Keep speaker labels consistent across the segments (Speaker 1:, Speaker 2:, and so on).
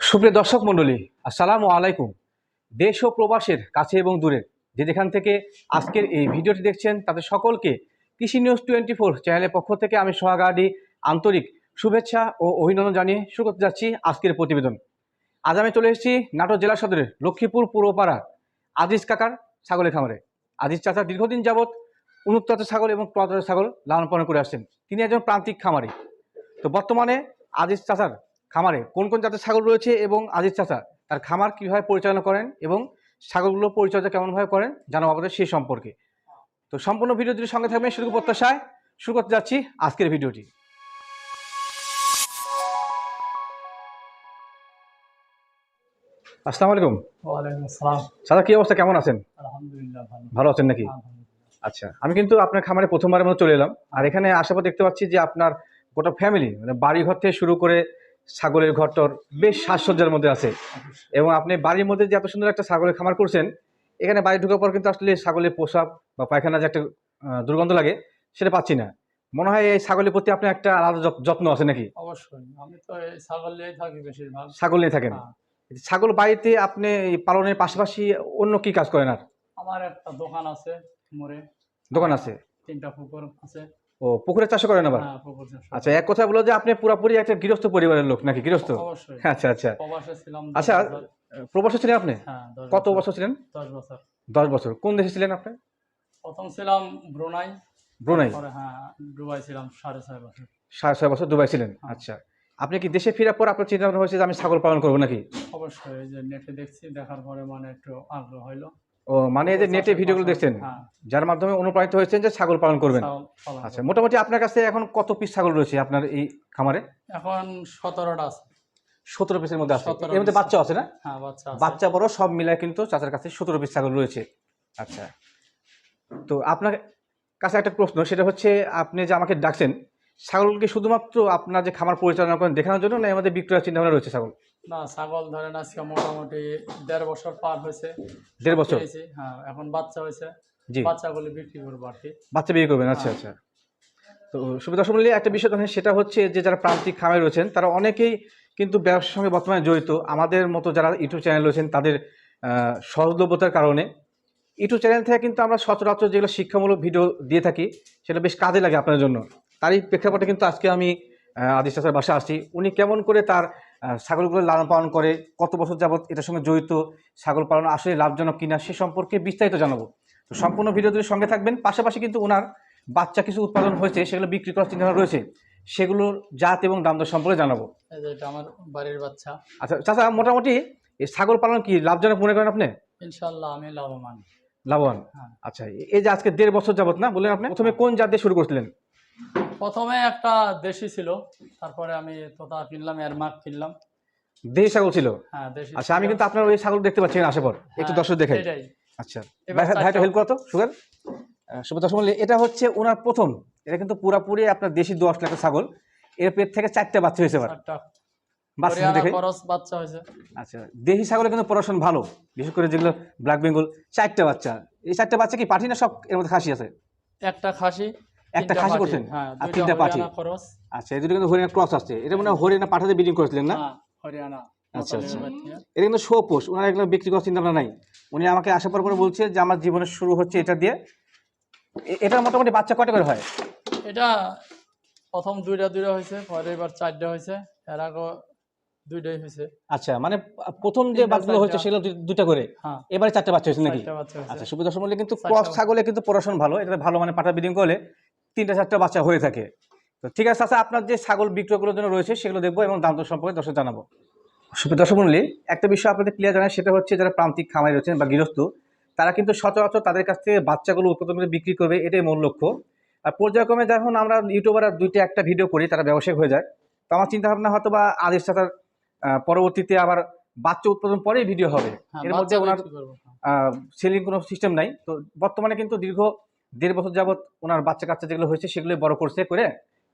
Speaker 1: সুপ্রিয় দর্শক মণ্ডলী, আসসালামু আলাইকুম। দেশ ও প্রবাসের কাছে এবং দূরে যে যেখান থেকে আজকের এই ভিডিওটি দেখছেন, তাদের সকলকে কৃষি নিউজ টোয়েন্টি ফোর চ্যানেলের পক্ষ থেকে আমি সোহাগাডি আন্তরিক শুভেচ্ছা ও অভিনন্দন জানিয়ে শুরু করতে যাচ্ছি আজকের প্রতিবেদন। আজ আমি চলে এসেছি নাটোর জেলা সদরের লক্ষ্মীপুর পূর্বপাড়া আজিজ কাকার ছাগলের খামারে। আজিজ চাচা দীর্ঘদিন যাবৎ উন্নত ছাগল এবং প্রজাতের ছাগল লালন পালন করে আসছেন। তিনি একজন প্রান্তিক খামারি। তো বর্তমানে আজিজ চাচার খামারে কোন কোন জাতের ছাগল রয়েছে এবং আজিজ চাচা তার খামার কীভাবে পরিচালনা করেন এবং ছাগলগুলো পরিচর্যা কেমনভাবে করেন জানাব আমাদের সেই সম্পর্কে। তো সম্পূর্ণ ভিডিওটির সঙ্গে থাকবেন শুরু প্রত্যাশায়। শুরু করতে যাচ্ছি আজকের ভিডিওটি। আসসালামু আলাইকুম।
Speaker 2: ওয়ালাইকুম আসসালাম।
Speaker 1: চাচা কি অবস্থা? কেমন আছেন?
Speaker 2: আলহামদুলিল্লাহ ভালো।
Speaker 1: ভালো আছেন নাকি? আচ্ছা আমি কিন্তু আপনার খামারে প্রথমবারের মতো চলে এলাম। আর এখানে আসার পর দেখতে পাচ্ছি যে আপনার গোটা ফ্যামিলি মানে বাড়ি ঘর থেকে শুরু করে ছাগলের ঘরটর বেশ সাজসজ্জার মধ্যে আছে। এবং আপনি বাড়ির মধ্যে যে এত সুন্দর একটা ছাগলের খামার করছেন এখানে বাড়ি ঢোকার পর কিন্তু আসলে ছাগলের পোশাক বা পায়খানা যে একটা দুর্গন্ধ লাগে সেটা পাচ্ছি না। মনে হয় এই ছাগলের প্রতি আপনার একটা আলাদা যত- যত্ন আছে নাকি?
Speaker 2: অবশ্যই। আমি তো ছাগল থাকি বেশিরভাগ।
Speaker 1: ছাগল নিয়ে থাকেন।
Speaker 2: হ্যাঁ।
Speaker 1: ছাগল বাড়িতে আপনি পালনের পাশাপাশি অন্য কি কাজ করেন আর?
Speaker 2: আমার একটা দোকান আছে মোড়ে।
Speaker 1: দোকান আছে।
Speaker 2: তিনটা পুকুর আছে।
Speaker 1: ও পুকুরের চাষ করেন আবার?
Speaker 2: হ্যাঁ পুকুর।
Speaker 1: আচ্ছা এক কথা বলো যে আপনি পুরোপুরি একটা গৃহস্থ পরিবারের লোক নাকি গৃহস্থ? আচ্ছা আচ্ছা। আচ্ছা। প্রবাসে ছিলেন আপনি?
Speaker 2: হ্যাঁ
Speaker 1: কত বছর। ছিলেন?
Speaker 2: দশ বছর।
Speaker 1: কোন দেশে ছিলেন আপনি?
Speaker 2: প্রথম ছিলাম ব্রুনাই।
Speaker 1: ব্রুনাই?
Speaker 2: হ্যাঁ দুবাই ছিলাম সাড়ে ছয় বছর।
Speaker 1: সাড়ে ছয় বছর দুবাই ছিলেন?
Speaker 2: হ্যাঁ।
Speaker 1: আচ্ছা। আপনি কি দেশে ফেরার পর আপনার চিন্তা ভাবনা হয়েছে যে আমি ছাগল পালন করব নাকি?
Speaker 2: অবশ্যই যে নেটে দেখছি দেখার পরে মানে একটু আগ্রহ হইল।
Speaker 1: ও মানে এই যে নেটে ভিডিওগুলো দেখছেন
Speaker 2: হ্যাঁ।
Speaker 1: যার মাধ্যমে অনুপ্রাণিত হয়েছেন যে ছাগল পালন করবেন। আচ্ছা মোটামুটি আপনার কাছে এখন কত পিস ছাগল রয়েছে আপনার এই খামারে?
Speaker 2: এখন সতেরোটা আছে।
Speaker 1: সতেরো পিসের মধ্যে আছে।
Speaker 2: 17
Speaker 1: এর মধ্যে বাচ্চা আছে না?
Speaker 2: হ্যাঁ বাচ্চা
Speaker 1: বড় সব মিলায় কিন্তু চাচার কাছে সতেরো পিস ছাগল রয়েছে। আচ্ছা তো আপনার কাছে একটা প্রশ্ন সেটা হচ্ছে আপনি যে আমাকে ডাকছেন ছাগলকে শুধুমাত্র আপনার যে খামার পরিচালনা করেন দেখানোর জন্য না আমাদের বিক্রয়ের চিন্তা ভাবনা রয়েছে ছাগল?
Speaker 2: না ছাগল ধরেন আজকে মোটামুটি দেড় বছর পার হয়েছে।
Speaker 1: দেড় বছর?
Speaker 2: পেয়েছি, হ্যাঁ এখন বাচ্চা হয়েছে।
Speaker 1: জি।
Speaker 2: বাচ্চাগুলি বিক্রি করব আর কি।
Speaker 1: বাচ্চা বিয়ে করবেন আচ্ছা আচ্ছা। তো সুবিধা সম্বন্ধে একটা বিষয় দেখেন সেটা হচ্ছে যে যারা প্রান্তিক খামারে রয়েছেন তারা অনেকেই কিন্তু ব্যবসার সঙ্গে বর্তমানে জড়িত। আমাদের মতো যারা ইউটিউব চ্যানেল রয়েছেন তাদের সহজলভ্যতার কারণে। ইউটিউব চ্যানেল থেকে কিন্তু আমরা সচরাচর যেগুলো শিক্ষামূলক ভিডিও দিয়ে থাকি সেটা বেশ কাজে লাগে আপনার জন্য। তারই প্রেক্ষাপটে কিন্তু আজকে আমি আদিশ চাষের বাসা আসছি। উনি কেমন করে তার ছাগলগুলো লালন পালন করে কত বছর যাবত এটার সঙ্গে জড়িত ছাগল পালন আসলে লাভজনক কিনা সে সম্পর্কে বিস্তারিত জানাব। তো সম্পূর্ণ ভিডিওটির সঙ্গে থাকবেন। পাশাপাশি কিন্তু ওনার বাচ্চা কিছু উৎপাদন হয়েছে সেগুলো বিক্রি করার চিন্তা রয়েছে সেগুলোর জাত এবং দাম দর সম্পর্কে জানাব।
Speaker 2: এটা আমার বাড়ির বাচ্চা।
Speaker 1: আচ্ছা চাচা মোটামুটি এই ছাগল পালন কি লাভজনক মনে করেন আপনি?
Speaker 2: ইনশাল্লাহ আমি লাভবান।
Speaker 1: লাভবান?
Speaker 2: হ্যাঁ।
Speaker 1: আচ্ছা এই যে আজকে দেড় বছর যাবত না বললেন আপনি প্রথমে কোন জাত দিয়ে শুরু করছিলেন?
Speaker 2: প্রথমে একটা দেশি ছিল তারপরে আমি তোতা কিনলাম এর মাক কিনলাম।
Speaker 1: দেশি ছাগল ছিল?
Speaker 2: হ্যাঁ দেশি
Speaker 1: আচ্ছা আমি কিন্তু আপনার ওই ছাগল দেখতে পাচ্ছি না একটু
Speaker 2: হ্যাঁ,
Speaker 1: দর্শক দেখাই। আচ্ছা ভাইটা হেল্প করতো সুগার। শুভ দর্শক এটা হচ্ছে ওনার প্রথম এটা কিন্তু পুরাপুরি আপনার দেশি দশ লাখ ছাগল। এর পেট থেকে চারটে বাচ্চা হয়েছে এবার। বাচ্চা দেখে।
Speaker 2: খরচ বাচ্চা হয়েছে।
Speaker 1: আচ্ছা দেশি ছাগলের কিন্তু পড়াশোনা ভালো বিশেষ করে যেগুলো ব্ল্যাক বেঙ্গল চারটে বাচ্চা। এই চারটে বাচ্চা কি পাঠি না সব এর মধ্যে খাসি আছে?
Speaker 2: একটা খাসি
Speaker 1: একটা খাসি করছেন?
Speaker 2: হ্যাঁ
Speaker 1: আর তিনটা পাঠি আচ্ছা এই দুটো কিন্তু হরিয়ানা ক্রস আসছে এটা মনে হয় হরিয়ানা পাঠাতে বিডিং করেছিলেন না?
Speaker 2: হ্যাঁ হরিয়ানা
Speaker 1: আচ্ছা, আচ্ছা। এটা কিন্তু শো পোষ ওনার এগুলো বিক্রি করার চিন্তা নাই। উনি আমাকে আসার পর পরে বলছে যে আমার জীবনের শুরু হচ্ছে এটা দিয়ে। এটা মোটামুটি বাচ্চা কটা করে হয়?
Speaker 2: এটা প্রথম দুইটা দুইটা হয়েছে পরে এবার চারটা হয়েছে। এর আগে দুইটাই হয়েছে।
Speaker 1: আচ্ছা মানে প্রথম যে বাচ্চাগুলো হচ্ছে
Speaker 2: চারটা।
Speaker 1: সেগুলো দু- দুটা করে?
Speaker 2: হ্যাঁ।
Speaker 1: এবারে চারটে বাচ্চা হয়েছে নাকি?
Speaker 2: হয়েছে।
Speaker 1: আচ্ছা সুবিধা সম্বন্ধে কিন্তু ক্রস ছাগলে কিন্তু পড়াশোনা ভালো। এটা ভালো মানে পাটা বিডিং করলে তিনটা চারটা বাচ্চা হয়ে থাকে। তো ঠিক আছে আচ্ছা আপনার যে ছাগল বিক্রয়গুলোর জন্য রয়েছে সেগুলো দেখব এবং দাম সম্পর্কে দর্শক জানাব। দর্শক মন্ডলী, একটা বিষয় আপনাদের ক্লিয়ার জানায় সেটা হচ্ছে যারা প্রান্তিক খামারি রয়েছেন বা গৃহস্থ তারা কিন্তু সচরাচর তাদের কাছ থেকে বাচ্চাগুলো উৎপাদন করে বিক্রি করবে এটাই মূল লক্ষ্য। আর পর্যায়ক্রমে যখন আমরা ইউটিউবাররা দুইটা একটা ভিডিও করি তারা ব্যবসায়িক হয়ে যায়। তো আমার চিন্তা ভাবনা হয়তো বা আদেশ আহ, পরবর্তীতে আবার বাচ্চা উৎপাদন পরেই ভিডিও হবে।
Speaker 2: হ্যাঁ,
Speaker 1: এর মধ্যে ওনার। সেলিং কোনো সিস্টেম নাই। তো বর্তমানে কিন্তু দীর্ঘ দেড় বছর যাবত ওনার বাচ্চা কাচ্চা যেগুলো হয়েছে সেগুলো বড় করছে করে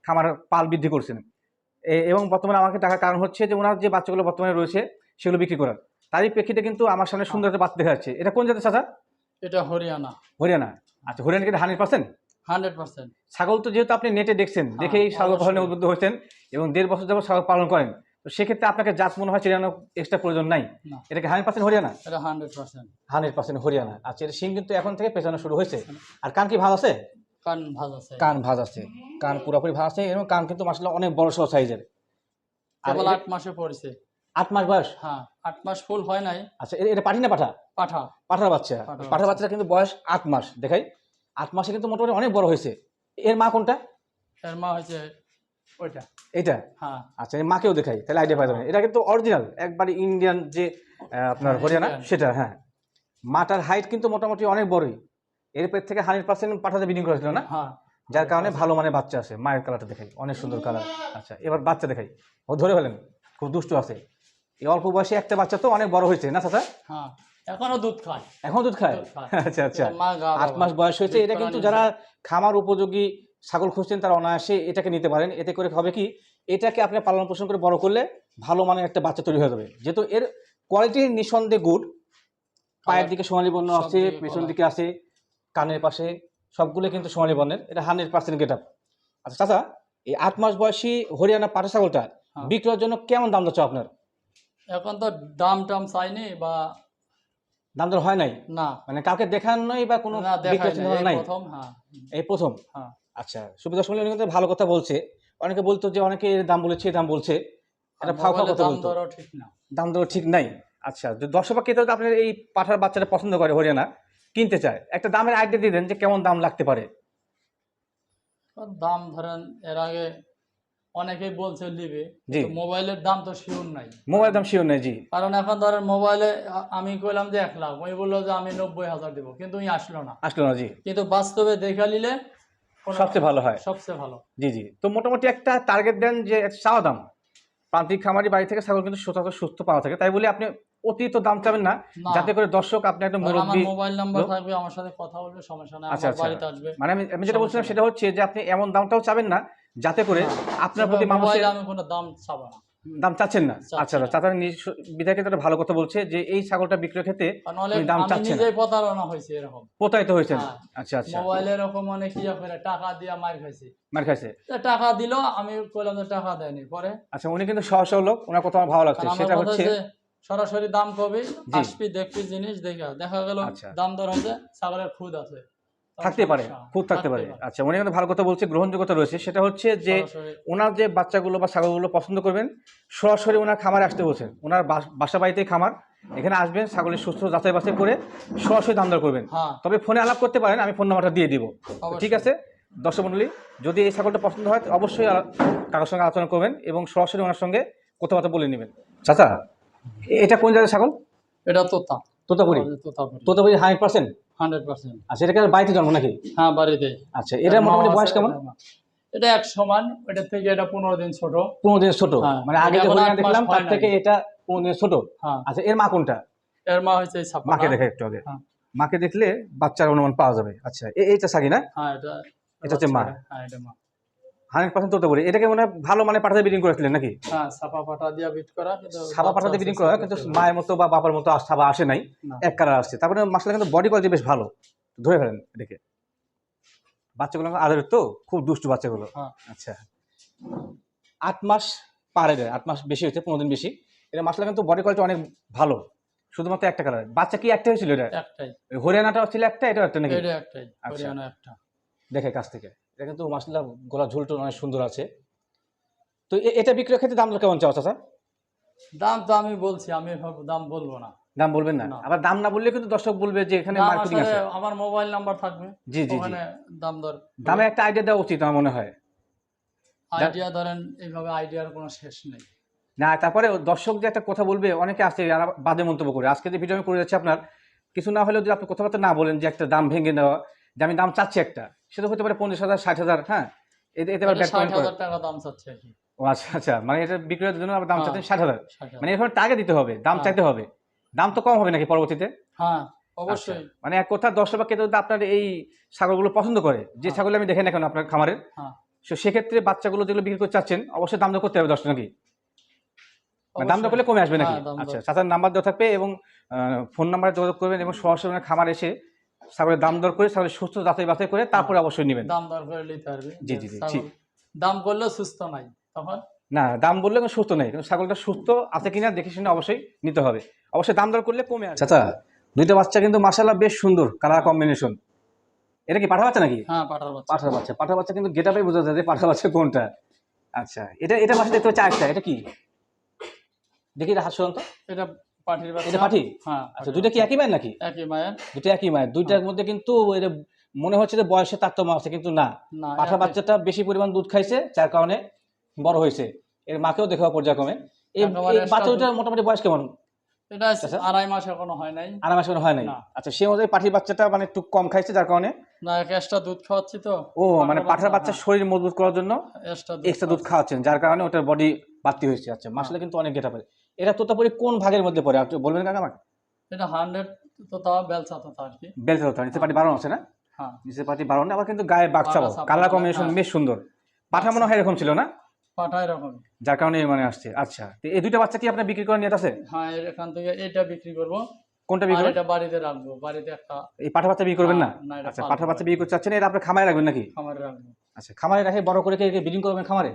Speaker 1: খামার পাল বৃদ্ধি করছেন। এবং বর্তমানে আমাকে টাকার কারণ হচ্ছে যে ওনার যে বাচ্চাগুলো বর্তমানে রয়েছে সেগুলো বিক্রি করার তারই প্রেক্ষিতে কিন্তু আমার সামনে সুন্দর একটা বাচ্চা দেখা যাচ্ছে। এটা কোন জাতের চাচা?
Speaker 2: এটা হরিয়ানা।
Speaker 1: হরিয়ানা। আচ্ছা হরিয়ানা কিন্তু হান্ড্রেড পার্সেন্ট?
Speaker 2: Hundred percent.
Speaker 1: ছাগল তো যেহেতু আপনি নেটে দেখছেন
Speaker 2: হ্যাঁ,
Speaker 1: দেখেই ছাগল পালনে উদ্বুদ্ধ হয়েছেন এবং দেড় বছর যাবত ছাগল পালন করেন। তো সেক্ষেত্রে আপনাকে জাত মনে হয় চেরানো এক্সট্রা প্রয়োজন নাই? এটাকে হান্ড্রেড পার্সেন্ট হরিয়ানা?
Speaker 2: এটা hundred percent
Speaker 1: hundred percent Haryana. আচ্ছা এটা সিং কিন্তু এখন থেকে পেছানো শুরু হয়েছে। আর কান কি ভালো আছে?
Speaker 2: কান ভাজ আছে।
Speaker 1: কান ভাজ আছে। কান পুরোপুরি ভাজ আছে এবং কান কিন্তু মাসাল্লাহ অনেক বড় সড় সাইজের।
Speaker 2: কেবল আট মাসে পড়েছে।
Speaker 1: আট মাস বয়স?
Speaker 2: হ্যাঁ আট মাস ফুল হয় নাই।
Speaker 1: আচ্ছা এটা পাঠি না পাঠা?
Speaker 2: পাঠা।
Speaker 1: পাঠার বাচ্চা।
Speaker 2: পাঠার
Speaker 1: বাচ্চাটা কিন্তু বয়স আট মাস দেখাই। আট মাসে কিন্তু মোটামুটি অনেক বড় হয়েছে। এর মা কোনটা?
Speaker 2: এর মা হয়েছে ওইটা।
Speaker 1: এটা
Speaker 2: হ্যাঁ।
Speaker 1: আচ্ছা মাকেও দেখাই তাহলে আইডিয়া পাই যাবেন এটা কিন্তু অরিজিনাল একবারে ইন্ডিয়ান যে আপনার
Speaker 2: হ্যাঁ,
Speaker 1: হরিয়ানা সেটা হ্যাঁ। মাটার হাইট কিন্তু মোটামুটি অনেক বড়ই। এর পেট থেকে হান্ড্রেড পার্সেন্ট পাঠাতে বিডিং করেছিল না?
Speaker 2: হ্যাঁ।
Speaker 1: যার কারণে ভালো মানের বাচ্চা আছে মায়ের কালারটা দেখাই অনেক সুন্দর কালার আচ্ছা এবার বাচ্চা দেখাই। ও ধরে ফেলেন খুব দুষ্ট আছে। এই অল্প বয়সে একটা বাচ্চা তো অনেক বড় হয়েছে না চাচা?
Speaker 2: হ্যাঁ এখনও দুধ খায়।
Speaker 1: এখন দুধ খায়? আচ্ছা আচ্ছা। আট মাস বয়স হয়েছে এটা কিন্তু যারা খামার উপযোগী ছাগল খুঁজছেন তারা অনায়াসে এটাকে নিতে পারেন। এতে করে হবে কি এটাকে আপনি পালন পোষণ করে বড় করলে ভালো মানের একটা বাচ্চা তৈরি হয়ে যাবে। যেহেতু এর কোয়ালিটি নিঃসন্দেহে গুড পায়ের দিকে সোনালী বর্ণ আছে পেছন দিকে আছে কানের পাশে সবগুলো কিন্তু সোনালী বর্ণের এটা হান্ড্রেড পার্সেন্ট গেট আপ আচ্ছা চাচা এই আট মাস বয়সী হরিয়ানা পাটা ছাগলটা
Speaker 2: হ্যাঁ।
Speaker 1: বিক্রয়ের জন্য কেমন দাম যাচ্ছে আপনার?
Speaker 2: এখন তো দাম টাম চাইনি বা
Speaker 1: দাম দর হয় নাই?
Speaker 2: না।
Speaker 1: মানে কাউকে দেখান নাই বা কোনো
Speaker 2: নাই, এই প্রথম হ্যাঁ।
Speaker 1: এই প্রথম?
Speaker 2: হ্যাঁ।
Speaker 1: আচ্ছা সুবিধা শুনলে কিন্তু ভালো কথা বলছে। অনেকে বলতো যে অনেকে এর দাম বলেছে দাম বলছে। এটা ফাও কথা
Speaker 2: দাম
Speaker 1: বলতো।
Speaker 2: ঠিক না।
Speaker 1: দাম দর ঠিক নাই। আচ্ছা যদি দর্শক বা ক্রেতা আপনার এই পাঠার বাচ্চাটা পছন্দ করে হরিয়ানা কিনতে চায় একটা দামের আইডিয়া দিয়ে দেন যে কেমন দাম লাগতে পারে।
Speaker 2: দাম ধরেন এর আগে অনেকেই বলছে নিবে। মোবাইলের দাম তো শিওর নাই।
Speaker 1: মোবাইল দাম শিওর নেই জি।
Speaker 2: কারণ এখন ধরেন মোবাইলে আমি কইলাম যে এক লাখ। ওই বলল যে আমি নব্বই হাজার দেবো কিন্তু আসলো না।
Speaker 1: আসলো না জি।
Speaker 2: কিন্তু বাস্তবে দেখা নিলে
Speaker 1: সবচেয়ে ভালো হয়।
Speaker 2: সবচেয়ে ভালো।
Speaker 1: জি জি। তো মোটামুটি একটা টার্গেট দেন যে চাওয়া দাম। প্রান্তিক খামারি বাড়ি থেকে ছাগল কিন্তু সুস্থ সুস্থ পাওয়া থাকে। তাই বলে আপনি অতিরিক্ত দাম চাবেন না। যাতে করে দর্শক আপনি একটা মুরব্বি
Speaker 2: মোবাইল নাম্বার থাকবে আমার সাথে কথা বলবে সমস্যা নাই
Speaker 1: আচ্ছা,
Speaker 2: আমার
Speaker 1: আচ্ছা।
Speaker 2: বাড়িতে আসবে।
Speaker 1: মানে আমি আমি যেটা বলছিলাম সেটা হচ্ছে যে আপনি এমন দামটাও চাবেন না যাতে করে আপনার প্রতি মানুষের
Speaker 2: আমি কোনো দাম চাবো না।
Speaker 1: দাম চাচ্ছেন না? আচ্ছা। চাচার বিধায়ক একটা ভালো কথা বলছে যে এই ছাগলটা বিক্রয় ক্ষেত্রে দাম
Speaker 2: আমি
Speaker 1: চাচ্ছে
Speaker 2: নিজেই প্রতারণা হয়েছে এরকম।
Speaker 1: প্রতারিত হয়েছেন?
Speaker 2: হ্যাঁ।
Speaker 1: আচ্ছা আচ্ছা।
Speaker 2: মোবাইলে এরকম অনেক ইয়ে করে টাকা দিয়ে মার খাইছি।
Speaker 1: মার খাইছে?
Speaker 2: টাকা দিল আমি কইলাম যে টাকা দেয়নি পরে?
Speaker 1: আচ্ছা উনি কিন্তু সহজ লোক ওনার কথা আমার ভালো লাগছে। সেটা হচ্ছে
Speaker 2: সরাসরি দাম কবে। আসবি দেখবি জিনিস দেখা দেখা গেল
Speaker 1: আচ্ছা।
Speaker 2: দাম দর হচ্ছে ছাগলের খুদ আছে।
Speaker 1: থাকতে পারে। খুব থাকতে পারে। আচ্ছা উনি কিন্তু ভালো কথা বলছে গ্রহণযোগ্যতা রয়েছে। সেটা হচ্ছে যে ওনার যে বাচ্চাগুলো বা ছাগলগুলো পছন্দ করবেন সরাসরি ওনার খামারে আসতে বলছেন। ওনার বাস- বাড়িতেই খামার এখানে আসবেন ছাগলের সুস্থ যাচাই বাছাই করে সরাসরি দাম দর করবেন।
Speaker 2: হ্যাঁ।
Speaker 1: তবে ফোনে আলাপ করতে পারেন আমি ফোন নাম্বারটা দিয়ে দিব। ঠিক আছে? দর্শক মন্ডলী যদি এই ছাগলটা পছন্দ হয় অবশ্যই কারোর সঙ্গে আলোচনা করবেন এবং সরাসরি ওনার সঙ্গে কথাবার্তা বলে নেবেন। চাচা এটা কোন জায়গায় ছাগল?
Speaker 2: এটা তোতা।
Speaker 1: Totapuri.
Speaker 2: Totapuri.
Speaker 1: Totapuri hundred percent?
Speaker 2: Hundred percent.
Speaker 1: আচ্ছা এটা বাড়িতে জন্ম নাকি?
Speaker 2: হ্যাঁ বাড়িতে।
Speaker 1: আচ্ছা এটা মোটামুটি বয়স কেমন?
Speaker 2: এটা এক সমান এটা থেকে এটা পনেরো দিন ছোট।
Speaker 1: পনেরো দিনের ছোট।
Speaker 2: হ্যাঁ,
Speaker 1: মানে আগে দেখলাম তার থেকে এটা পনেরো দিনের ছোট।
Speaker 2: হ্যাঁ।
Speaker 1: আচ্ছা এর মা কোনটা?
Speaker 2: এর মা হচ্ছে
Speaker 1: মাকে দেখে একটু আগে।
Speaker 2: হ্যাঁ।
Speaker 1: মাকে দেখলে বাচ্চার অনুমান পাওয়া যাবে। আচ্ছা এইটা সাগি না
Speaker 2: হ্যাঁ এটা
Speaker 1: এটা হচ্ছে মা।
Speaker 2: হ্যাঁ এটা মা।
Speaker 1: হান্ড্রেড পার্সেন্ট তোতাপুরি এটাকে মনে ভালো মানে পাঠাতে বিডিং করেছিলেন নাকি?
Speaker 2: ছাপা পাটা বিট করা কিন্তু
Speaker 1: পাঠাতে বিডিং করা কিন্তু মায়ের মতো বা বাবার মতো আস- আসে নাই এক কালার আসছে। তারপরে মাসলা কিন্তু বডি কোয়ালিটি বেশ ভালো। ধরে ফেলেন এটাকে। বাচ্চাগুলো আদরের তো খুব দুষ্টু বাচ্চাগুলো।
Speaker 2: হ্যাঁ।
Speaker 1: আচ্ছা। আট মাস পারে দেয় আট মাস বেশি হয়েছে পনেরো দিন বেশি। এটা মাসলা কিন্তু বডি কোয়ালিটি অনেক ভালো। শুধুমাত্র একটা কালার বাচ্চা কি একটা হয়েছিল এটা?
Speaker 2: একটাই।
Speaker 1: হরিয়ানাটা ছিল একটা এটা একটা নাকি?
Speaker 2: এটা একটাই
Speaker 1: আচ্ছা। দেখে কাছ থেকে। এটা কিন্তু মাসলা গলা ঝুলটো অনেক সুন্দর আছে। তো এটা বিক্রয় ক্ষেত্রে দাম কেমন চাও চাচা?
Speaker 2: দাম তো আমি বলছি আমি দাম বলব না।
Speaker 1: দাম বলবেন না। আবার দাম না বললে কিন্তু দর্শক বলবে যে এখানে মার্কেটিং আছে।
Speaker 2: আমার মোবাইল নাম্বার থাকবে
Speaker 1: জি জি
Speaker 2: ওখানে দাম দর
Speaker 1: দামে একটা আইডিয়া দেওয়া উচিত আমার মনে হয়।
Speaker 2: আইডিয়া ধরেন এইভাবে আইডিয়ার কোনো শেষ নেই।
Speaker 1: না তারপরে দর্শক যে একটা কথা বলবে অনেকে আছে যারা বাজে মন্তব্য করে। আজকে যে ভিডিও আমি করে যাচ্ছি আপনার কিছু না হলেও যদি আপনি কথাবার্তা না বলেন যে একটা দাম ভেঙে নেওয়া যে আমি দাম চাচ্ছি একটা সেটা হতে পারে পঞ্চাশ হাজার ষাট হাজার হ্যাঁ এতে এতে আবার
Speaker 2: এটা
Speaker 1: পয়েন্ট
Speaker 2: টাকা দাম চাচ্ছে আর কি
Speaker 1: ও আচ্ছা আচ্ছা মানে এটা বিক্রয়ের জন্য আবার দাম
Speaker 2: হ্যাঁ।
Speaker 1: চাচ্ছেন ষাট হাজার মানে এভাবে টাকা দিতে হবে দাম
Speaker 2: হ্যাঁ।
Speaker 1: চাইতে হবে দাম তো কম হবে নাকি পরবর্তীতে
Speaker 2: হ্যাঁ অবশ্যই
Speaker 1: আচ্ছা। মানে এক কথা বা কেউ যদি আপনার এই ছাগলগুলো পছন্দ করে যে
Speaker 2: হ্যাঁ।
Speaker 1: ছাগল আমি দেখে না কেন আপনার খামারের। তো সেক্ষেত্রে বাচ্চাগুলো যেগুলো বিক্রি করতে চাচ্ছেন অবশ্যই দাম দর করতে হবে দর্শক নাকি মানে দাম দর করলে কমে আসবে নাকি। আচ্ছা চাচার নাম্বার দেওয়া থাকবে এবং ফোন নাম্বারে যোগাযোগ করবেন এবং সরাসরি খামার এসে ছাগলের দাম দর করে ছাগলের সুস্থ যাচাই বাছাই করে তারপরে অবশ্যই নেবেন।
Speaker 2: দাম দর করে নিতে পারবে।
Speaker 1: জি, জি, জি, ঠিক।
Speaker 2: দাম করলেও সুস্থ নাই তখন?
Speaker 1: না দাম বললে সুস্থ নেই কিন্তু ছাগলটা সুস্থ আছে কিনা দেখে শুনে অবশ্যই নিতে হবে। অবশ্যই দাম দর করলে কমে আসে চাচা দুইটা বাচ্চা কিন্তু মাসাল্লাহ বেশ সুন্দর কালার কম্বিনেশন। এটা কি পাঠা বাচ্চা নাকি?
Speaker 2: হ্যাঁ পাঠার বাচ্চা।
Speaker 1: পাঠা বাচ্চা পাঠা বাচ্চা কিন্তু গেটাপে বোঝা যায় যে পাঠা বাচ্চা কোনটা। আচ্ছা এটা এটা বাচ্চা দেখতে পাচ্ছি আরেকটা এটা কি? দেখি এটা হাত সরন্ত
Speaker 2: এটা বাচ্চা
Speaker 1: এটা
Speaker 2: হ্যাঁ
Speaker 1: আচ্ছা দুইটা কি একই মায়ের নাকি?
Speaker 2: একই মায়ের।
Speaker 1: একই মায়ের। দুইটার মধ্যে কিন্তু এটা মনে হচ্ছে যে বয়সে তারতম্য আছে কিন্তু না। পাঠা বাচ্চাটা বেশি পরিমাণ দুধ খাইছে যার কারণে বড় হয়েছে। এর মাকেও দেখা পর্যায়ক্রমে। এই বাচ্চাটার মোটামুটি বয়স কেমন?
Speaker 2: এটা
Speaker 1: আচ্ছা।
Speaker 2: আড়াই মাস এখনও হয় নাই।
Speaker 1: আড়াই মাস হয় নাই। আচ্ছা অনুযায়ী পাঠির বাচ্চাটা মানে একটু কম খাইছে যার কারণে?
Speaker 2: না এক্সট্রা দুধ খাওয়াচ্ছি তো।
Speaker 1: ও মানে পাঠার বাচ্চার শরীর মজবুত করার জন্য
Speaker 2: এক্সট্রা
Speaker 1: এক্সট্রা দুধ খাওয়াচ্ছেন যার কারণে ওটার বডি বাড়তি হয়েছে। আচ্ছা মাসলে কিন্তু অনেক গেটা পারে এটা তোতাপুরি কোন ভাগের মধ্যে পড়ে? আপনি বলবেন কাকা আমাকে।
Speaker 2: এটা হান্ড্রেড তো তাও বেলচা তো আর কি।
Speaker 1: বেলতে হতো নিচে পাটি বারো আছে না?
Speaker 2: হ্যাঁ।
Speaker 1: নিচে পাটি বারো না আবার কিন্তু গায়ে
Speaker 2: বাচ্চা,
Speaker 1: কালার কম্বিনেশন
Speaker 2: হ্যাঁ।
Speaker 1: বেশ সুন্দর। পাঠা মনে হয় এরকম ছিল না?
Speaker 2: পাঠা এরকম।
Speaker 1: যার কারণে মানে আসছে। আচ্ছা তো এই দুইটা বাচ্চা কি আপনার বিক্রি করে নিয়ে আছে
Speaker 2: হ্যাঁ এখান থেকে এটা বিক্রি করব।
Speaker 1: কোনটা বিক্রি
Speaker 2: এটা বাড়িতে রাখব। বাড়িতে একটা
Speaker 1: এই পাঠা বাচ্চা বিক্রি করবেন না?
Speaker 2: এটা
Speaker 1: আচ্ছা পাঠা বাচ্চা বিক্রি করতে চাচ্ছেন এটা আপনি খামারে রাখবেন নাকি?
Speaker 2: খামারে রাখব।
Speaker 1: আচ্ছা খামারে রাখে বড় করে কে ব্রিডিং করবেন খামারে?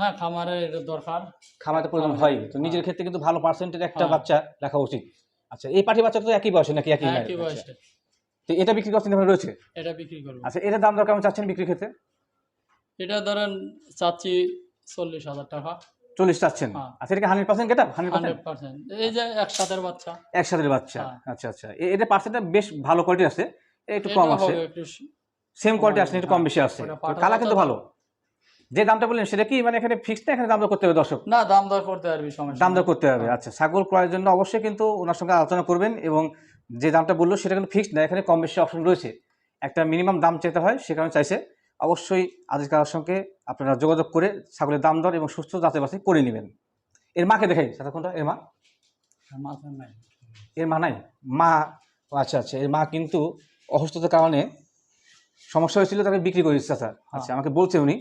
Speaker 2: হ্যাঁ খামারে এটা দরকার।
Speaker 1: খামারে প্রয়োজন হয় তো নিজের ক্ষেত্রে কিন্তু ভালো পার্সেন্টের একটা
Speaker 2: হ্যাঁ।
Speaker 1: বাচ্চা রাখা উচিত। আচ্ছা এই পাঠি বাচ্চা তো একই বয়সে নাকি একই
Speaker 2: হ্যাঁ, একই
Speaker 1: আচ্ছা।
Speaker 2: বয়সে
Speaker 1: তো এটা বিক্রি করতে চিন্তা রয়েছে?
Speaker 2: এটা বিক্রি করব।
Speaker 1: আচ্ছা এটার দাম দর কেমন চাচ্ছেন বিক্রি ক্ষেত্রে?
Speaker 2: এটা ধরেন চাচ্ছি চল্লিশ হাজার টাকা।
Speaker 1: চল্লিশ চাচ্ছেন?
Speaker 2: হ্যাঁ।
Speaker 1: আচ্ছা এটা হান্ড্রেড পার্সেন্ট গেটা হান্ড্রেড পার্সেন্ট
Speaker 2: এই যে একসাথের বাচ্চা।
Speaker 1: একসাথে বাচ্চা।
Speaker 2: হ্যাঁ।
Speaker 1: আচ্ছা আচ্ছা। এ- এটার পার্সেন্টটা বেশ ভালো কোয়ালিটি আছে। এটা একটু কম আছে। সেম কোয়ালিটি
Speaker 2: হ্যাঁ,
Speaker 1: আসলে একটু কম বেশি
Speaker 2: পাঠার
Speaker 1: কালার কিন্তু ভালো। যে দামটা বললেন সেটা কি মানে এখানে ফিক্সড না এখানে দাম দর করতে হবে দর্শক?
Speaker 2: না দাম দর করতে পারবি সমস্যা
Speaker 1: দাম দর করতে হবে আচ্ছা। ছাগল ক্রয়ের জন্য অবশ্যই কিন্তু ওনার সঙ্গে আলোচনা করবেন এবং যে দামটা বলল সেটা কিন্তু ফিক্সড না এখানে কম বেশি অপশন রয়েছে। একটা মিনিমাম দাম চেতে হয় সে কারণে চাইছে। অবশ্যই আজিজ সঙ্গে আপনারা যোগাযোগ করে ছাগলের দাম দর এবং সুস্থ যাচাই বাছাই করে নেবেন। এর মাকে দেখাই সাথে কোনটা এর মা এর মা নাই? মা ও আচ্ছা আচ্ছা। এর মা কিন্তু অসুস্থতার কারণে সমস্যা হয়েছিল তাকে বিক্রি করে দিচ্ছে স্যার আচ্ছা আমাকে বলছে উনি।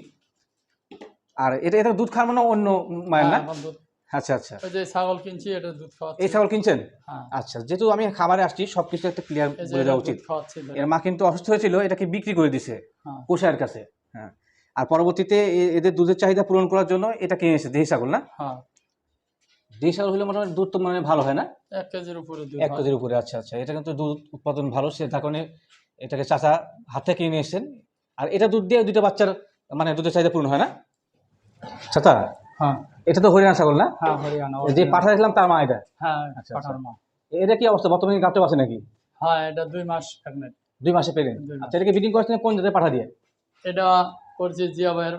Speaker 1: আর এটা এটা দুধ খাওয়ার মানে অন্য মায়ের না?
Speaker 2: হ্যাঁ, দুধ-
Speaker 1: আচ্ছা আচ্ছা।
Speaker 2: ওই যে ছাগল কিনছি এটা দুধ খাওয়াচ্ছি।
Speaker 1: এই ছাগল কিনছেন?
Speaker 2: হ্যাঁ।
Speaker 1: আচ্ছা যেহেতু আমি খামারে আসছি সবকিছু একটা ক্লিয়ার বলে দেওয়া উচিত। এর মা কিন্তু অসুস্থ হয়েছিল এটাকে বিক্রি করে দিছে
Speaker 2: হ্যাঁ।
Speaker 1: কোষায়ের কাছে। হ্যাঁ। আর পরবর্তীতে এদের দুধের চাহিদা পূরণ করার জন্য এটা কিনে এসেছে দেশি ছাগল না?
Speaker 2: হ্যাঁ।
Speaker 1: দেশি ছাগল হলে মোটামুটি দুধ তো মানে ভালো হয় না?
Speaker 2: এক কেজির উপরে দুধ
Speaker 1: এক কেজির উপরে আচ্ছা আচ্ছা। এটা কিন্তু দুধ উৎপাদন ভালো সে তার কারণে এটাকে চাচা হাতে কিনে এসেছেন আর এটা দুধ দিয়ে দুটো বাচ্চার মানে দুধের চাহিদা পূরণ হয় না? চাচা
Speaker 2: হ্যাঁ।
Speaker 1: এটা তো হরিয়ানা ছাগল না?
Speaker 2: হ্যাঁ হরিয়ানা
Speaker 1: যে পাঠা দেখলাম তার মা এটা?
Speaker 2: হ্যাঁ
Speaker 1: আচ্ছা,
Speaker 2: পাঠার মা।
Speaker 1: এটা কি অবস্থা? বর্তমানে পারছে নাকি?
Speaker 2: হ্যাঁ এটা দুই মাস প্রেগনেন্ট
Speaker 1: দুই মাসে
Speaker 2: মাস।
Speaker 1: আচ্ছা এটাকে করছেন কোন জায়গায় পাঠা দিয়ে?
Speaker 2: এটা করছি জিয়া ভাইয়ের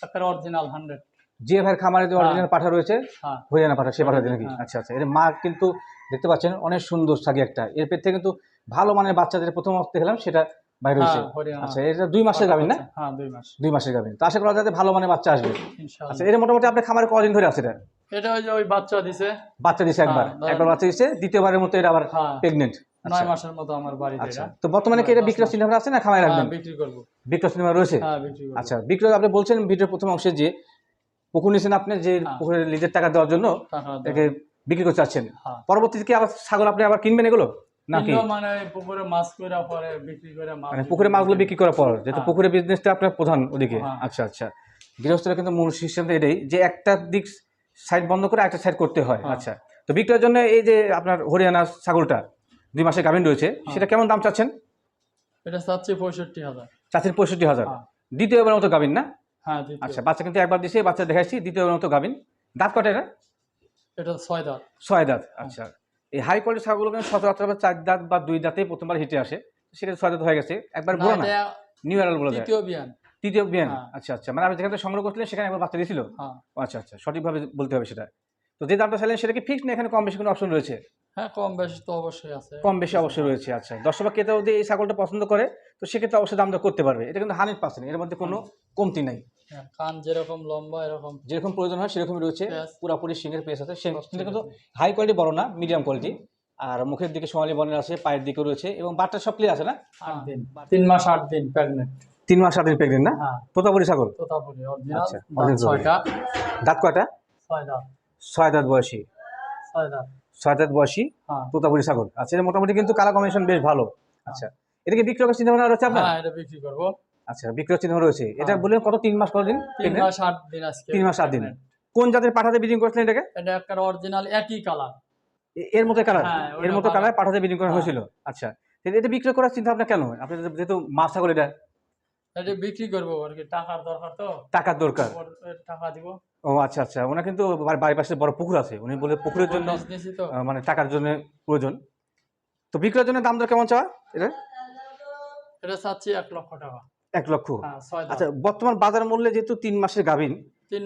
Speaker 2: একটা অরিজিনাল হান্ড্রেড
Speaker 1: যে ভাইয়ের খামারে যে অরিজিনাল পাঠা রয়েছে
Speaker 2: হ্যাঁ।
Speaker 1: হরিয়ানা পাঠা সে পাঠা দিয়ে নাকি?
Speaker 2: হ্যাঁ।
Speaker 1: আচ্ছা আচ্ছা। এর মা কিন্তু দেখতে পাচ্ছেন অনেক সুন্দর সাগি একটা। এর পেট থেকে কিন্তু ভালো মানের বাচ্চাদের প্রথম অবস্থা দেখলাম সেটা বাইরে হয়েছে
Speaker 2: হ্যাঁ।
Speaker 1: আচ্ছা এটা দুই মাসের গাভিন না?
Speaker 2: হ্যাঁ দুই মাস।
Speaker 1: দুই মাসের গাভিন তো আশা করা যাতে ভালো মানের বাচ্চা আসবে।
Speaker 2: ইনশাআল্লাহ।
Speaker 1: আচ্ছা এটা মোটামুটি আপনার খামারে কদিন ধরে আছে এটা?
Speaker 2: এটা ওই যে ওই বাচ্চা দিছে।
Speaker 1: বাচ্চা দিছে একবার।
Speaker 2: হ্যাঁ,
Speaker 1: একবার বাচ্চা দিছে দ্বিতীয়বারের মতো এটা আবার
Speaker 2: হ্যাঁ
Speaker 1: প্রেগনেন্ট
Speaker 2: নয় মাসের মতো আমার বাড়িতে
Speaker 1: আচ্ছা। তো বর্তমানে কি এটা বিক্রয়। চিন্তা আছে না
Speaker 2: হ্যাঁ
Speaker 1: রাখবেন?
Speaker 2: বিক্রি করব।
Speaker 1: বিক্রয় চিন্তা রয়েছে?
Speaker 2: হ্যাঁ
Speaker 1: আচ্ছা বিক্রয় আপনি বলছেন ভিডিওর প্রথম অংশে যে পুকুর নিয়েছেন আপনি যে
Speaker 2: হ্যাঁ।
Speaker 1: পুকুরের লিজের টাকা দেওয়ার জন্য। এটাকে বিক্রি করতে চাচ্ছেন।
Speaker 2: হ্যাঁ।
Speaker 1: পরবর্তীতে কি আবার ছাগল আপনি আবার কিনবেন এগুলো? নাকি
Speaker 2: মানে পুকুরে মাছ করে পরে বিক্রি করে মাছ
Speaker 1: মানে পুকুরে মাছগুলো বিক্রি করার পর যেহেতু
Speaker 2: হ্যাঁ।
Speaker 1: পুকুরের বিজনেসটা আপনার প্রধান ওদিকে।
Speaker 2: হ্যাঁ।
Speaker 1: আচ্ছা আচ্ছা। গৃহস্থরা কিন্তু মূল সিস্টেম এটাই যে একটা দিক সাইড বন্ধ করে একটা সাইড করতে হয়।
Speaker 2: হ্যাঁ।
Speaker 1: আচ্ছা তো বিক্রয়ের জন্য এই যে আপনার হরিয়ানা ছাগলটা দুই মাসের গাভিন রয়েছে। সেটা কেমন দাম চাচ্ছেন?
Speaker 2: এটা চাচ্ছি পঁয়ষট্টি হাজার।
Speaker 1: চাচ্ছেন পঁয়ষট্টি হাজার। দ্বিতীয়বার মতো গাভিন না?
Speaker 2: হ্যাঁ
Speaker 1: আচ্ছা বাচ্চা কিন্তু একবার দিছে বাচ্চা দেখাইছি দ্বিতীয়বার মতো গাভিন দাঁত কটা এটা
Speaker 2: এটা ছয় দাঁত।
Speaker 1: ছয় দাঁত আচ্ছা। এই হাই কোয়ালিটি ছাগলগুলো কিন্তু সচরাচর চার দাঁত বা দুই দাঁতেই প্রথমবার হিটে আসে। সেটা ছয় দাঁত হয়ে গেছে। একবার বলো না। নিউ এরাল বলে
Speaker 2: তৃতীয় বিয়ান
Speaker 1: তৃতীয় বিয়ান
Speaker 2: হ্যাঁ।
Speaker 1: আচ্ছা আচ্ছা। মানে আপনি যেখানে সংগ্রহ করছিলেন সেখানে একবার বাচ্চা দিয়েছিল?
Speaker 2: হ্যাঁ।
Speaker 1: আচ্ছা আচ্ছা। সঠিকভাবে বলতে হবে সেটা। তো যে দামটা চাইলেন সেটা কি ফিক্স না এখানে কম বেশি কোনো অপশন রয়েছে?
Speaker 2: হ্যাঁ কম বেশি তো অবশ্যই আছে।
Speaker 1: কম বেশি অবশ্যই রয়েছে আচ্ছা। দর্শক বা ক্রেতা যদি এই ছাগলটা পছন্দ করে তো সেক্ষেত্রে অবশ্যই দাম দর করতে পারবে। এটা কিন্তু হান্ড্রেড পার্সেন্ট এর মধ্যে কোনো কমতি নাই।
Speaker 2: হ্যাঁ, কান যেরকম লম্বা এরকম
Speaker 1: যেরকম প্রয়োজন হয় সেরকমই রয়েছে। পুরাপুরি সিংহের পেস আছে। কিন্তু হাই কোয়ালিটি বড় না মিডিয়াম কোয়ালিটি আর মুখের দিকে সোনালি বর্ণের আছে পায়ের দিকে রয়েছে। এবং বাটটা সব ক্লিয়ার আছে না?
Speaker 2: আট দিন। তিন মাস আট দিন প্রেগনেন্ট
Speaker 1: তিন মাস সাত দিন প্রেগনেন্ট না?
Speaker 2: হ্যাঁ।
Speaker 1: তোতাপুরি ছাগল
Speaker 2: তোতাপুরি অরিজিনাল
Speaker 1: আচ্ছা,
Speaker 2: দাঁত ছয়টা।
Speaker 1: দাঁত কয়টা?
Speaker 2: ছয় দাঁত।
Speaker 1: ছয় দাঁত বয়সী।
Speaker 2: ছয় দাঁত।
Speaker 1: ছয় দাঁত বয়সী
Speaker 2: হ্যাঁ।
Speaker 1: তোতাপুরি ছাগল আচ্ছা এটা মোটামুটি কিন্তু কালার কম্বিনেশন বেশ ভালো। আচ্ছা এটাকে বিক্রি করার চিন্তা ভাবনা রয়েছে আপনার?
Speaker 2: হ্যাঁ এটা বিক্রি করব।
Speaker 1: আচ্ছা বিক্রয় চিন্তা ভাবনা রয়েছে এটা
Speaker 2: হ্যাঁ।
Speaker 1: বললেন কত তিন মাস কত দিন
Speaker 2: তিন মাস আট দিন আজকে
Speaker 1: তিন মাস আট দিন। কোন জাতের পাঠাতে ব্রিডিং করেছিলেন এটাকে?
Speaker 2: এটা একটা অরিজিনাল একই
Speaker 1: কালারের মতো কালার
Speaker 2: হ্যাঁ,
Speaker 1: এর মতো কালার পাঠাতে ব্রিডিং করা
Speaker 2: হ্যাঁ।
Speaker 1: হয়েছিল। আচ্ছা এটা বিক্রয় করার চিন্তা ভাবনা কেন? আপনি যেহেতু মাছ ছাগল এটা।
Speaker 2: এটা বিক্রি করব আর কি টাকার দরকার তো।
Speaker 1: টাকার দরকার।
Speaker 2: টাকা দিব।
Speaker 1: ও আচ্ছা আচ্ছা। ওনার কিন্তু বাড়ি- বাড়ির পাশে বড় পুকুর আছে। উনি বলে পুকুরের জন্য মানে টাকার জন্য প্রয়োজন। তো বিক্রয়ের জন্য দাম দর কেমন চাওয়া? এটা?
Speaker 2: এটা চাচ্ছি এক লক্ষ টাকা।
Speaker 1: এক লক্ষ।
Speaker 2: হ্যাঁ।
Speaker 1: আচ্ছা বর্তমান বাজার মূল্যে যেহেতু তিন মাসের গাভিন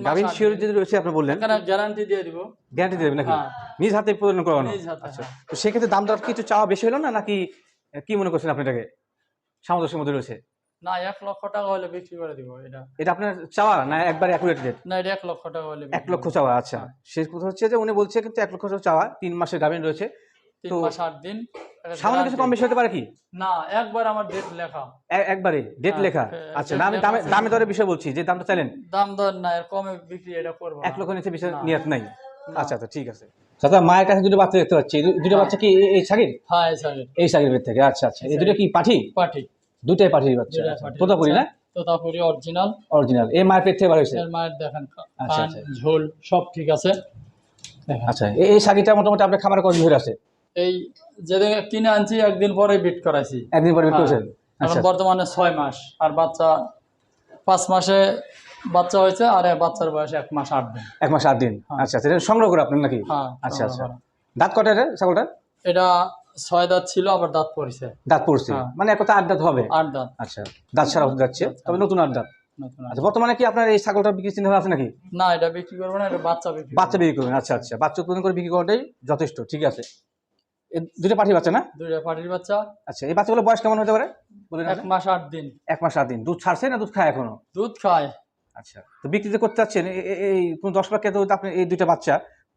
Speaker 1: গাভিন শিওর। যদি রয়েছে আপনি বললেন।
Speaker 2: গ্যারান্টি দিয়ে দিব।
Speaker 1: গ্যারান্টি দেবেন নাকি?
Speaker 2: হ্যাঁ।
Speaker 1: নিজ হাতে প্রদান করানো। আচ্ছা
Speaker 2: হ্যাঁ।
Speaker 1: তো সেক্ষেত্রে দাম দর কিছু চাওয়া বেশি হলো না নাকি কি মনে করছেন আপনি এটাকে? সামঞ্জস্যের মধ্যে রয়েছে।
Speaker 2: না এক লক্ষ টাকা হলে বিক্রি করে দিব এটা।
Speaker 1: এটা আপনার চাওয়া না একবার অ্যাকুরেট রেট
Speaker 2: না এটা এক লক্ষ টাকা হলে
Speaker 1: এক লক্ষ চাওয়া আচ্ছা। শেষ কথা হচ্ছে যে উনি বলছে কিন্তু এক লক্ষ চাওয়া তিন মাসের গাভিন রয়েছে।
Speaker 2: তিন মাস আট দিন
Speaker 1: সামান্য কিছু কম বেশি হতে পারে কি?
Speaker 2: না একবার আমার ডেট লেখা।
Speaker 1: একবারে ডেট
Speaker 2: হ্যাঁ,
Speaker 1: লেখা। আচ্ছা না আমি দামে বিষয় বলছি যে দামটা চাইলেন?
Speaker 2: দাম দর না এর কমে বিক্রি এটা করব
Speaker 1: এক লক্ষ নিচে বিষয়
Speaker 2: না।
Speaker 1: নিয়ত নাই। আচ্ছা আচ্ছা ঠিক আছে। মায়ের কাছে দুটো বাচ্চা দেখতে পাচ্ছি। দুটো
Speaker 2: হ্যাঁ।
Speaker 1: বাচ্চা কি এই- শাকির
Speaker 2: হ্যাঁ এই
Speaker 1: বের থেকে। আচ্ছা আচ্ছা। এই দুটো কি পাঠি?
Speaker 2: পাটি
Speaker 1: দুটাই পাঠির বাচ্চা। আচ্ছা, তোতাপুরি না?
Speaker 2: তোতাপুরি অরিজিনাল
Speaker 1: অরিজিনাল এই মায়ের পেট থেকে বার হয়েছে?
Speaker 2: মায়ের দেখেন
Speaker 1: আচ্ছা, আচ্ছা।
Speaker 2: ঝোল সব ঠিক আছে।
Speaker 1: আচ্ছা এই- শাকিটা মোটামুটি আপনার খামারে কদিন ধরে আছে?
Speaker 2: এই যেদিন কিনে আনছি একদিন পরে বিট করাইছি।
Speaker 1: একদিন পরে বের
Speaker 2: হ্যাঁ।
Speaker 1: করেছেন?
Speaker 2: এখন
Speaker 1: আচ্ছা।
Speaker 2: বর্তমানে ছয় মাস আর বাচ্চা পাঁচ মাসে বাচ্চা হয়েছে আর বাচ্চার বয়স এক মাস আট দিন।
Speaker 1: এক মাস আট দিন?
Speaker 2: হ্যাঁ।
Speaker 1: আচ্ছা আচ্ছা সংগ্রহ করে আপনার নাকি?
Speaker 2: হ্যাঁ
Speaker 1: আচ্ছা আচ্ছা। দাঁত কটা এটা ছাগলটা?
Speaker 2: এটা ছয় দাঁত ছিল আবার দাঁত পড়েছে।
Speaker 1: দাঁত পড়ছে। মানে এক কথা আট দাঁত হবে?
Speaker 2: আট দাঁত।
Speaker 1: আচ্ছা দাঁত ছাড়া হতে যাচ্ছে। তবে নতুন আট দাঁত। আচ্ছা বর্তমানে কি আপনার এই ছাগলটা বিক্রি চিন্তা আছে নাকি?
Speaker 2: না এটা বিক্রি করব না এটা বাচ্চা বিক্রি
Speaker 1: বাচ্চা বিক্রি করবেন আচ্ছা আচ্ছা। বাচ্চা উৎপাদন করে বিক্রি করাটাই যথেষ্ট ঠিক আছে। দুটো পাঠি বাচ্চা না?
Speaker 2: দুইটা পাটির বাচ্চা।
Speaker 1: আচ্ছা এই বাচ্চাগুলো বয়স কেমন হতে পারে? বলেন
Speaker 2: এক মাস আট দিন।
Speaker 1: এক মাস আট দিন। দুধ ছাড়ছে না দুধ খায় এখনও?
Speaker 2: দুধ খায়।
Speaker 1: আচ্ছা তো বিক্রি যে করতে চাচ্ছেন এই কোন দশ লাখ তো আপনি এই দুইটা বাচ্চা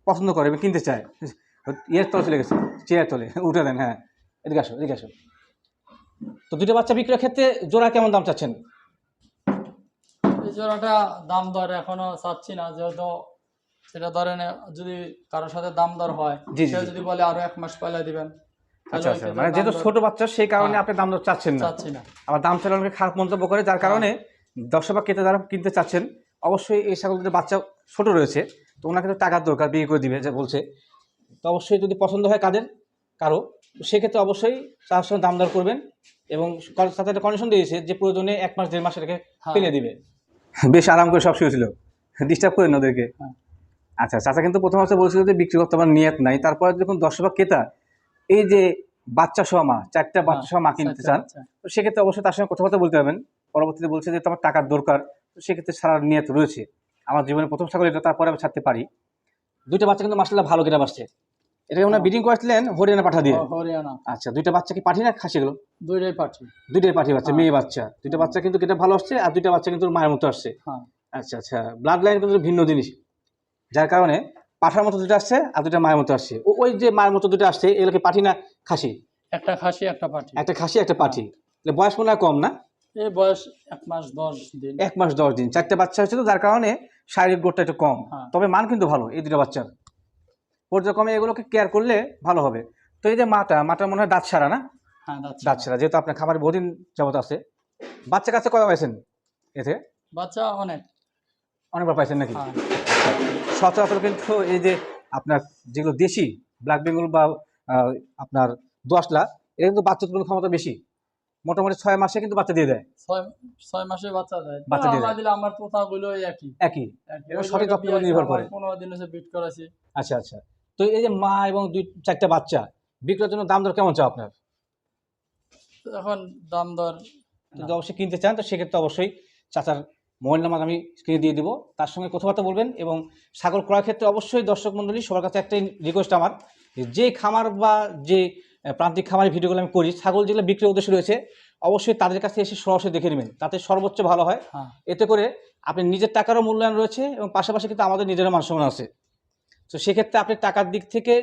Speaker 1: পছন্দ করে কিনতে চায়। ইয়ের তলে চলে গেছে চেয়ার তলে উঠে দেন হ্যাঁ। এদিকে আসো এদিকে আসো। তো দুটো বাচ্চা বিক্রির ক্ষেত্রে জোড়া কেমন দাম চাচ্ছেন?
Speaker 2: এই জোড়াটা দাম দর এখনও চাচ্ছি না যেহেতু সেটা ধরেন যদি কারোর সাথে দাম দর হয় সে যদি বলে আরও এক মাস পয়লা দিবেন
Speaker 1: আচ্ছা আচ্ছা। মানে যেহেতু ছোট বাচ্চা সেই কারণে
Speaker 2: হ্যাঁ।
Speaker 1: আপনি দাম দর চাচ্ছেন না।
Speaker 2: চাচ্ছি না।
Speaker 1: আবার দাম চালানোকে খারাপ মন্তব্য করে যার কারণে দর্শক বা ক্রেতা যারা কিনতে চাচ্ছেন। অবশ্যই এই ছাগল যদি বাচ্চা ছোট রয়েছে তো ওনাকে তো টাকার দরকার বিয়ে করে দিবে যে বলছে। তো অবশ্যই যদি পছন্দ হয় কাদের কারও সেক্ষেত্রে অবশ্যই তার সঙ্গে দাম দর করবেন এবং সাথে একটা কন্ডিশন দিয়েছে যে প্রয়োজনে এক মাস দেড় মাস এটাকে
Speaker 2: হ্যাঁ।
Speaker 1: ফেলে দিবে। বেশ আরাম করে সব শুয়েছিল। ডিস্টার্ব করেন ওদেরকে।
Speaker 2: হ্যাঁ।
Speaker 1: আচ্ছা চাচা কিন্তু প্রথম অবস্থায় বলছিল যে বিক্রি করতে আমার নিয়ত নাই। তারপরে যখন দর্শক ক্রেতা এই যে বাচ্চা সহ মা চারটা বাচ্চা সহ মা কিনতে
Speaker 2: আচ্ছা,
Speaker 1: চান
Speaker 2: আচ্ছা।
Speaker 1: তো সেক্ষেত্রে অবশ্যই তার সঙ্গে কথাবার্তা বলতে পারবেন। পরবর্তীতে বলছে যে তোমার টাকার দরকার। তো সেক্ষেত্রে ছাড়ার নিয়ত রয়েছে। আমার জীবনে প্রথম ছাগল এটা তারপরে আমি ছাড়তে পারি। দুইটা বাচ্চা কিন্তু মাসাল্লাহ ভালো কেনা বাসছে। এটা ওনার বিডিং করেছিলেন হরিয়ানা পাঠা দিয়ে।
Speaker 2: হরিয়ানা।
Speaker 1: আচ্ছা দুইটা বাচ্চা কি পাঠি না খাসি এগুলো?
Speaker 2: দুইটাই পাঠি।
Speaker 1: দুইটাই পাঠি বাচ্চা
Speaker 2: হ্যাঁ।
Speaker 1: মেয়ে বাচ্চা। দুইটা বাচ্চা কিন্তু কেটে ভালো আসছে আর দুইটা বাচ্চা কিন্তু মায়ের মতো আসছে।
Speaker 2: হ্যাঁ।
Speaker 1: আচ্ছা আচ্ছা। ব্লাড লাইন কিন্তু ভিন্ন জিনিস। যার কারণে পাঠার মতো দুটো আসছে আর দুটা মায়ের মতো আসছে। ওই যে মায়ের মতো দুটো আসছে এগুলোকে পাঠি না খাসি?
Speaker 2: একটা খাসি একটা পাঠি।
Speaker 1: একটা খাসি একটা পাঠি। বয়স মনে হয় কম না?
Speaker 2: এই বয়স এক মাস দশ দিন।
Speaker 1: এক মাস দশ দিন। চারটে বাচ্চা হয়েছে তো যার কারণে শারীরিক গ্রোথটা একটু কম।
Speaker 2: হ্যাঁ।
Speaker 1: তবে মান কিন্তু ভালো এই দুটো বাচ্চার। পর্যায়ক্রমে এগুলোকে কেয়ার করলে ভালো হবে। তো এই যে মাটা মাটা মনে হয় দাঁত ছাড়া না?
Speaker 2: হ্যাঁ
Speaker 1: দাঁত ছাড়া। যেহেতু আপনার খামারে বহুদিন যাবত আছে। বাচ্চা কাছে কয় পাইছেন এতে?
Speaker 2: বাচ্চা অনেক।
Speaker 1: অনেকবার পাইছেন নাকি?
Speaker 2: হ্যাঁ।
Speaker 1: সচরাচর কিন্তু এই যে আপনার যেগুলো দেশি ব্ল্যাক বেঙ্গল বা আপনার দোয়াশলা এটা কিন্তু বাচ্চা উৎপাদন ক্ষমতা বেশি। মোটামুটি ছয় মাসে কিন্তু বাচ্চা দিয়ে দেয়।
Speaker 2: ছয় মাসে বাচ্চা দেয়।
Speaker 1: বাচ্চা দিয়ে।
Speaker 2: দিলে আমার পোতা গুলো একই।
Speaker 1: একই। সঠিক তথ্যের নির্ভর করে।
Speaker 2: পনেরো দিন হচ্ছে বিট করাছি
Speaker 1: আচ্ছা আচ্ছা। তো এই যে মা এবং দুই চারটা বাচ্চা বিক্রয়ের জন্য দাম দর কেমন চাও আপনার?
Speaker 2: এখন দাম দর
Speaker 1: যদি অবশ্যই কিনতে চান তো সেক্ষেত্রে অবশ্যই চাচার মোবাইল নাম্বার আমি স্ক্রিনে দিয়ে দিব। তার সঙ্গে কথাবার্তা বলবেন এবং ছাগল ক্রয়ের ক্ষেত্রে অবশ্যই দর্শক মণ্ডলী সবার কাছে একটাই রিকোয়েস্ট আমার যে খামার বা যে প্রান্তিক খামারের ভিডিওগুলো আমি করি ছাগল যেগুলো বিক্রির উদ্দেশ্য রয়েছে অবশ্যই তাদের কাছে এসে সরাসরি দেখে নেবেন। তাতে সর্বোচ্চ ভালো হয়।
Speaker 2: হ্যাঁ।
Speaker 1: এতে করে আপনি নিজের টাকারও মূল্যায়ন রয়েছে এবং পাশাপাশি কিন্তু আমাদের নিজেরও মান সম্মান আছে। তো সেক্ষেত্রে আপনি টাকার দিক থেকে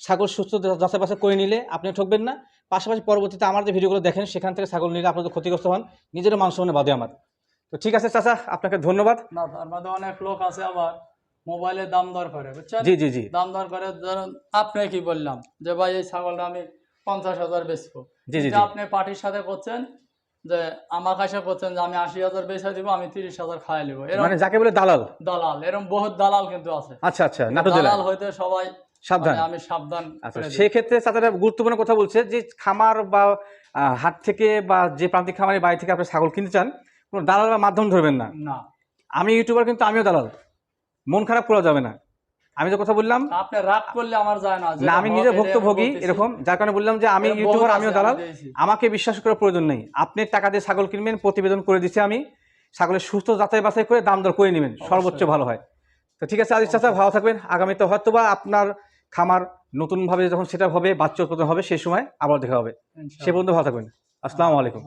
Speaker 1: ছাগল সুস্থ যাচাই বাছাই করে নিলে আপনি ঠকবেন না। পাশাপাশি পরবর্তীতে আমার যে ভিডিওগুলো দেখেন সেখান থেকে ছাগল নিলে আপনাদের ক্ষতিগ্রস্ত হন। নিজেরও মান সম্মানে বাদে আমার। তো ঠিক আছে চাচা আপনাকে ধন্যবাদ।
Speaker 2: না তার মধ্যে অনেক লোক আছে আবার মোবাইলে দাম দর করে বুঝছেন?
Speaker 1: জি জি জি।
Speaker 2: দাম দর করে ধরুন আপনি কি বললাম যে ভাই এই ছাগলটা আমি পঞ্চাশ হাজার বেচবো।
Speaker 1: জি জি
Speaker 2: আপনি পার্টির সাথে করছেন যে আমার কাছে করছেন যে আমি আশি হাজার বেচা দিব আমি তিরিশ হাজার খাই নিবো।
Speaker 1: মানে যাকে বলে দালাল।
Speaker 2: দালাল এরকম বহুত দালাল কিন্তু আছে।
Speaker 1: আচ্ছা আচ্ছা
Speaker 2: দালাল হইতে সবাই
Speaker 1: সাবধান।
Speaker 2: মানে আমি সাবধান
Speaker 1: আচ্ছা
Speaker 2: করে দিই।
Speaker 1: সেই ক্ষেত্রে চাচারা গুরুত্বপূর্ণ কথা বলছে যে খামার বা হাট থেকে বা যে প্রান্তিক খামারের বাড়ি থেকে আপনি ছাগল কিনতে চান দালাল বা মাধ্যম ধরবেন না।
Speaker 2: না।
Speaker 1: আমি ইউটিউবার কিন্তু আমিও দালাল। মন খারাপ করা যাবে না। আমি যে কথা বললাম
Speaker 2: আপনি রাগ করলে আমার যায় না
Speaker 1: না আমি নিজে ভুক্তভোগী এরকম যার কারণে বললাম যে আমি ইউটিউবার আমিও দালাল। আমাকে বিশ্বাস করার প্রয়োজন নেই। আপনি টাকা দিয়ে ছাগল কিনবেন প্রতিবেদন করে দিচ্ছি আমি। ছাগলের সুস্থ যাচাই বাছাই করে দাম দর করে নেবেন সর্বোচ্চ ভালো হয়। তো ঠিক আছে আদিস চাচা ভালো থাকবেন। আগামীতে হয়তো বা আপনার খামার নতুনভাবে যখন সেটা হবে বাচ্চা উৎপাদন হবে সেই সময় আবার দেখা হবে। সে পর্যন্ত ভালো থাকবেন। আসসালামু
Speaker 2: আলাইকুম।